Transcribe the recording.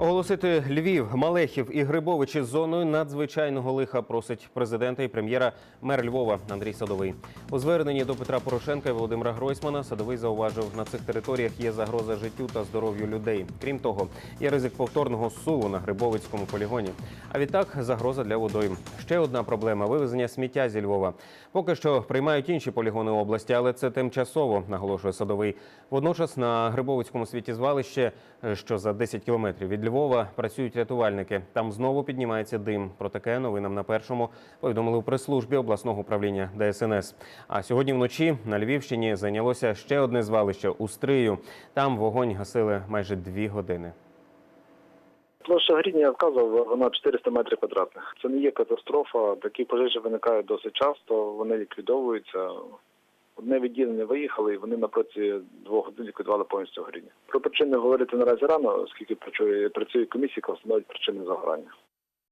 Оголосити Львів, Малехів і Грибовичі зоною надзвичайного лиха просить президента і прем'єра мер Львова Андрій Садовий. У зверненні до Петра Порошенка і Володимира Гройсмана Садовий зауважив, на цих територіях є загроза життю та здоров'ю людей. Крім того, є ризик повторного суву на Грибовицькому полігоні. А відтак загроза для водойм. Ще одна проблема вивезення сміття зі Львова. Поки що приймають інші полігони області, але це тимчасово, наголошує Садовий. Водночас на Грибовицькому світізвалище, е, що за 10 кілометрів від Львова, працюють рятувальники. Там знову піднімається дим. Про таке новинам на першому повідомили у прес-службі обласного управління ДСНС. А сьогодні вночі на Львівщині зайнялося ще одне звалище у Стрию. Там вогонь гасили майже дві години. Площа горіння я вказував, вона 400 метрів квадратних. Це не є катастрофа. Такі пожежі виникають досить часто, вони ліквідовуються. Одне відділення виїхали, і вони на проці двох годин ліквідували повністю горіння. Про причини говорити наразі рано, оскільки працює, працює комісія, яка встановить причини загорання.